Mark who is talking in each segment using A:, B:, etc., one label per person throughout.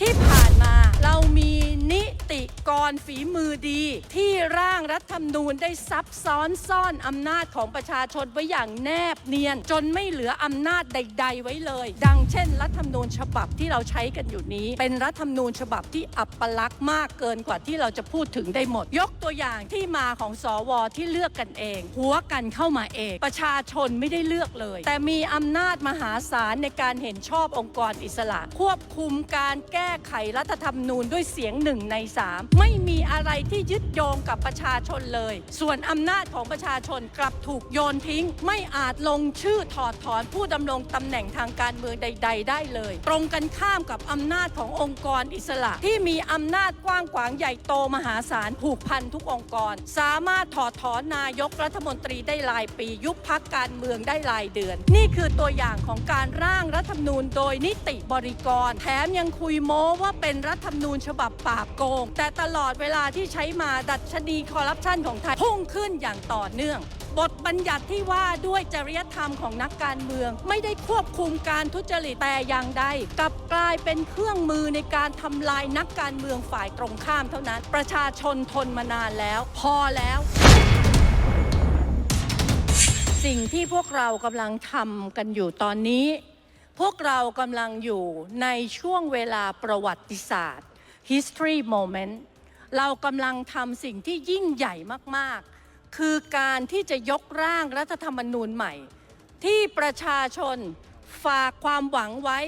A: ที่ กรฝีมือดี ที่ร่างรัฐธรรมนูญได้ซับซ้อนซ่อนอำนาจของประชาชนไว้อย่างแนบเนียน จนไม่เหลืออำนาจใด ๆ ไว้เลย ดังเช่น รัฐธรรมนูญฉบับที่เราใช้กันอยู่นี้ เป็นรัฐธรรมนูญฉบับที่อัปลักษณ์มากเกินกว่าที่เราจะพูดถึงได้หมด ยกตัวอย่างที่มาของสวที่เลือกกันเอง หัวกันเข้ามาเอง ประชาชนไม่ได้เลือกเลย แต่มีอำนาจมหาศาลในการเห็นชอบองค์กรอิสระ ควบคุมการแก้ไขรัฐธรรมนูญด้วยเสียงหนึ่งในสามไม่มีอะไรที่ยึดโยงกับประชาชนเลย ส่วนอำนาจของประชาชนกลับถูกโยนทิ้ง ไม่อาจลงชื่อถอดถอนผู้ดำรงตำแหน่งทางการเมืองใด ๆ ได้เลย ตรงกันข้ามกับอำนาจขององค์กรอิสระ ที่มีอำนาจกว้างขวางใหญ่โตมหาศาลผูกพันทุกองค์กร สามารถถอดถอนนายกรัฐมนตรีได้รายปี ยุบพักการเมืองได้รายเดือน นี่คือตัวอย่างของการร่างรัฐธรรมนูญโดยนิติบริกร แถมยังคุยโม้ว่าเป็นรัฐธรรมนูญฉบับปราบโกง แต่ตลอดเวลาที่ใช้มาดัชนีคอร์รัปชันของไทยพุ่งขึ้นอย่างต่อเนื่อง บทบัญญัติที่ว่าด้วยจริยธรรมของนักการเมือง ไม่ได้ควบคุมการทุจริตแต่อย่างใดกลับกลายเป็นเครื่องมือในการทำลายนักการเมืองฝ่ายตรงข้ามเท่านั้น ประชาชนทนมานานแล้ว พอแล้วสิ่งที่พวกเรากำลังทำกันอยู่ตอนนี้ พวกเรากำลังอยู่ในช่วงเวลาประวัติศาสตร์ history moment เรากำลังทำสิ่งที่ยิ่งใหญ่มากๆ คือการที่จะยกร่างรัฐธรรมนูญใหม่ ที่ประชาชนฝากความหวังไว้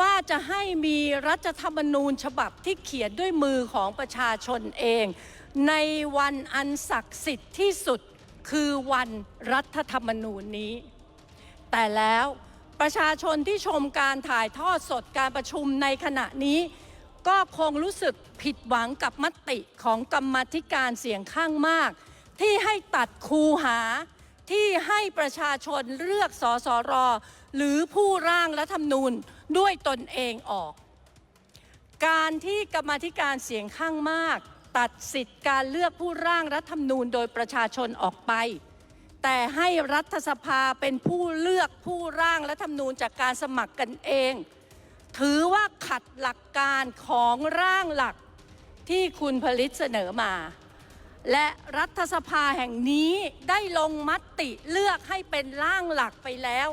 A: ว่าจะให้มีรัฐธรรมนูญฉบับที่เขียนด้วยมือของประชาชนเอง ในวันอันศักดิ์สิทธิ์ที่สุดคือวันรัฐธรรมนูญนี้ แต่แล้วประชาชนที่ชมการถ่ายทอดสดการประชุมในขณะนี้ ก็คงรู้สึกผิดหวังกับมติของกรรมธิการเสียงข้างมาก ที่ให้ตัดคูหาที่ให้ประชาชนเลือกสสร หรือผู้ร่างรัฐธรรมนูญด้วยตนเองออก การที่กรรมธิการเสียงข้างมาก ตัดสิทธิ์การเลือกผู้ร่างรัฐธรรมนูญโดยประชาชนออกไป แต่ให้รัฐสภาเป็นผู้เลือกผู้ร่างรัฐธรรมนูญจากการสมัครกันเอง ถือว่าขัดหลักการของร่างหลักที่คุณผลิตเสนอมา และรัฐสภาแห่งนี้ได้ลงมติเลือกให้เป็นร่างหลักไปแล้ว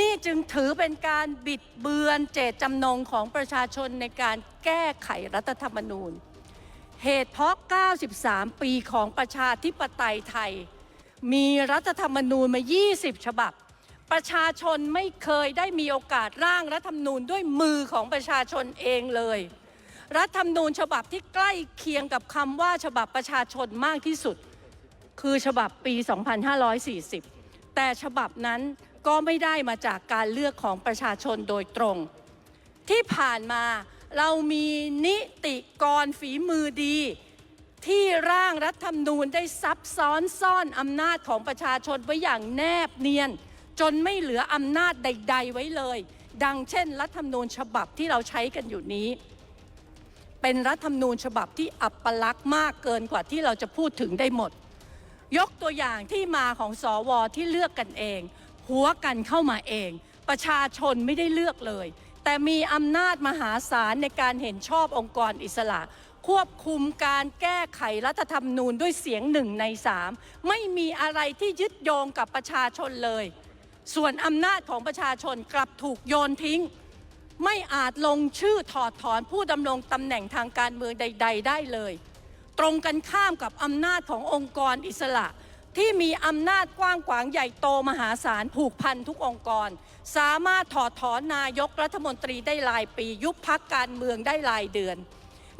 A: นี่จึงถือเป็นการบิดเบือนเจตจำนงของประชาชนในการแก้ไขรัฐธรรมนูญ เหตุเพราะ 93 ปีของประชาธิปไตยไทย มีรัฐธรรมนูญมา 20 ฉบับ ประชาชนไม่เคยได้มีโอกาสร่างรัฐธรรมนูญด้วยมือของประชาชนเองเลย รัฐธรรมนูญฉบับที่ใกล้เคียงกับคำว่าฉบับประชาชนมากที่สุด คือฉบับปี 2540 แต่ฉบับนั้นก็ไม่ได้มาจากการเลือกของประชาชนโดยตรง ที่ผ่านมาเรามีนิติกรฝีมือดี ที่ร่างรัฐธรรมนูญได้ซับซ้อนซ่อนอำนาจของประชาชนไว้อย่างแนบเนียน จนไม่เหลืออำนาจใด ๆ ไว้เลย ดังเช่น รัฐธรรมนูญฉบับที่เราใช้กันอยู่นี้ เป็นรัฐธรรมนูญฉบับที่อัปลักษณ์มากเกินกว่าที่เราจะพูดถึงได้หมด ยกตัวอย่างที่มาของสอวอที่เลือกกันเอง หัวกันเข้ามาเอง ประชาชนไม่ได้เลือกเลย แต่มีอำนาจมหาศาลในการเห็นชอบองค์กรอิสระควบคุมการแก้ไขรัฐธรรมนูญด้วยเสียงหนึ่งในสามไม่มีอะไรที่ยึดโยงกับประชาชนเลย ส่วนอำนาจของประชาชนกลับถูกโยนทิ้ง ไม่อาจลงชื่อถอดถอนผู้ดำรงตำแหน่งทางการเมืองใด ๆ ได้เลย ตรงกันข้ามกับอำนาจขององค์กรอิสระ ที่มีอำนาจกว้างขวางใหญ่โตมหาศาลผูกพันทุกองค์กร สามารถถอดถอนนายกรัฐมนตรีได้รายปี ยุบพักการเมืองได้รายเดือน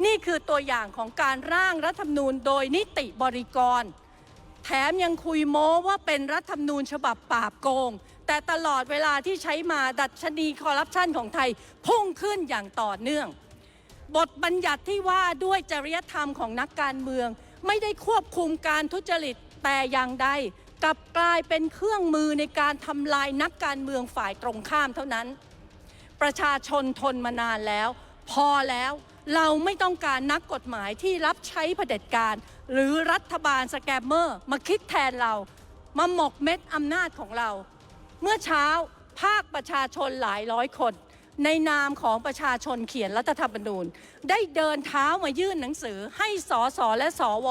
A: นี่คือตัวอย่างของการร่างรัฐธรรมนูญโดยนิติบริกร แถมยังคุยโม้ว่าเป็นรัฐธรรมนูญฉบับปราบโกง แต่ตลอดเวลาที่ใช้มาดัชนีคอร์รัปชันของไทยพุ่งขึ้นอย่างต่อเนื่อง บทบัญญัติที่ว่าด้วยจริยธรรมของนักการเมือง ไม่ได้ควบคุมการทุจริตแต่อย่างใดกลับกลายเป็นเครื่องมือในการทำลายนักการเมืองฝ่ายตรงข้ามเท่านั้น ประชาชนทนมานานแล้ว พอแล้วเราไม่ต้องการนักกฎหมายที่รับใช้เผด็จการ หรือรัฐบาลสแกมเมอร์มาคิดแทนเรา มาหมกเม็ดอำนาจของเรา เมื่อเช้าภาคประชาชนหลายร้อยคน ในนามของประชาชนเขียนรัฐธรรมนูญ ได้เดินเท้ามายื่นหนังสือให้สสและสว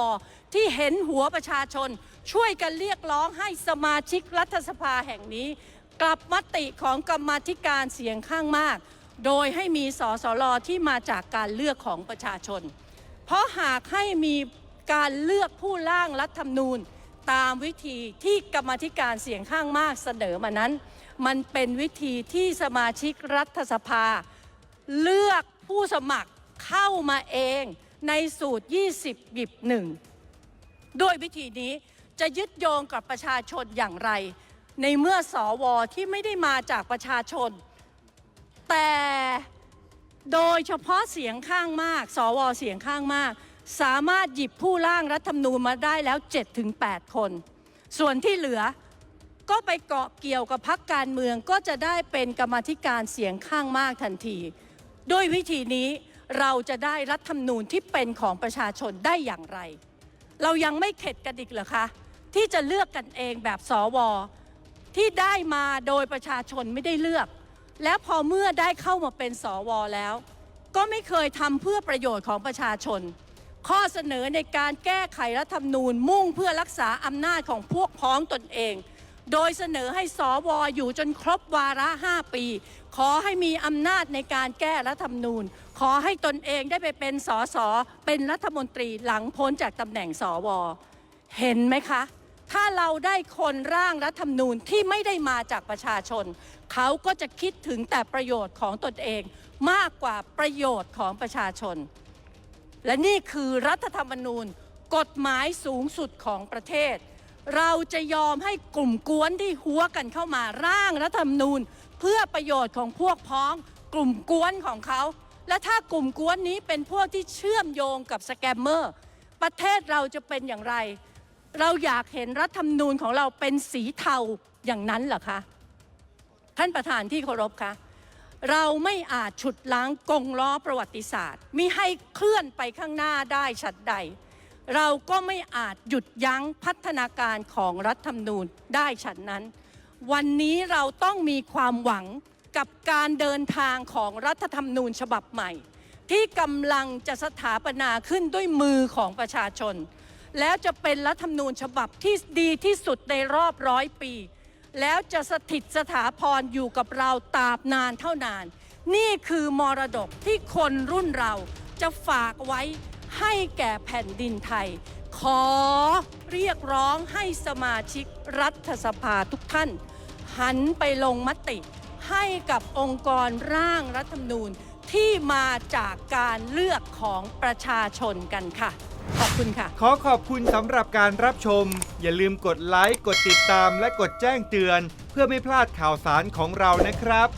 A: ที่เห็นหัวประชาชน ช่วยกันเรียกร้องให้สมาชิกรัฐสภาแห่งนี้ กลับมติของกรรมธิการเสียงข้างมาก โดยให้มีสสลที่มาจากการเลือกของประชาชน เพราะหากให้มี การเลือกผู้ร่างรัฐธรรมนูญ ตามวิธีที่กรรมธิการเสียงข้างมากเสนอมานั้น มันเป็นวิธีที่สมาชิกรัฐสภา เลือกผู้สมัครเข้ามาเองในสูตร 20หยิบหนึ่งด้วยวิธีนี้จะยึดโยงกับประชาชนอย่างไร ในเมื่อสอวอที่ไม่ได้มาจากประชาชน แต่โดยเฉพาะเสียงข้างมาก สวเสียงข้างมาก สามารถหยิบผู้ร่างรัฐธรรมนูญมาได้แล้ว 7-8 คน ส่วนที่เหลือก็ไปเกาะเกี่ยวกับพักการเมืองก็จะได้เป็นกรรมธิการเสียงข้างมากทันที ด้วยวิธีนี้เราจะได้รัฐธรรมนูญที่เป็นของประชาชนได้อย่างไร เรายังไม่เข็ดกันอีกเหรอคะ ที่จะเลือกกันเองแบบสวที่ได้มาโดยประชาชนไม่ได้เลือก และพอเมื่อได้เข้ามาเป็นสวแล้ว ก็ไม่เคยทำเพื่อประโยชน์ของประชาชน ข้อเสนอในการแก้ไขรัฐธรรมนูญมุ่งเพื่อรักษาอำนาจของพวกพ้องตนเอง โดยเสนอให้สวอยู่จนครบวาระ 5 ปี ขอให้มีอำนาจในการแก้รัฐธรรมนูญ ขอให้ตนเองได้ไปเป็นสสเป็นรัฐมนตรีหลังพ้นจากตำแหน่งสวเห็นไหมคะ ถ้าเราได้คนร่างรัฐธรรมนูญที่ไม่ได้มาจากประชาชน เขาก็จะคิดถึงแต่ประโยชน์ของตนเอง มากกว่าประโยชน์ของประชาชน และนี่คือรัฐธรรมนูญกฎหมายสูงสุดของประเทศ เราจะยอมให้กลุ่มกวนที่หัวกันเข้ามาร่างรัฐธรรมนูญ เพื่อประโยชน์ของพวกพ้อง กลุ่มกวนของเขา และถ้ากลุ่มกวนนี้เป็นพวกที่เชื่อมโยงกับสแกมเมอร์ ประเทศเราจะเป็นอย่างไร เราอยากเห็นรัฐธรรมนูญของเราเป็นสีเทาอย่างนั้นเหรอคะ ท่านประธานที่เคารพคะ เราไม่อาจฉุดล้างกงล้อประวัติศาสตร์มิให้เคลื่อนไปข้างหน้าได้ฉัดใด เราก็ไม่อาจหยุดยั้งพัฒนาการของรัฐธรรมนูญได้ฉันนั้น วันนี้เราต้องมีความหวังกับการเดินทางของรัฐธรรมนูญฉบับใหม่ ที่กำลังจะสถาปนาขึ้นด้วยมือของประชาชน แล้วจะเป็นรัฐธรรมนูญฉบับที่ดีที่สุดในรอบร้อยปี แล้วจะสถิตสถาพรอยู่กับเราตราบนานเท่านาน นี่คือมรดกที่คนรุ่นเราจะฝากไว้ให้แก่แผ่นดินไทย ขอเรียกร้องให้สมาชิกรัฐสภาทุกท่าน หันไปลงมติให้กับองค์กรร่างรัฐธรรมนูญที่มาจากการเลือกของประชาชนกันค่ะ ขอบคุณค่ะ
B: ขอขอบคุณสำหรับการรับชม อย่าลืมกดไลค์ กดติดตาม และกดแจ้งเตือน เพื่อไม่พลาดข่าวสารของเรานะครับ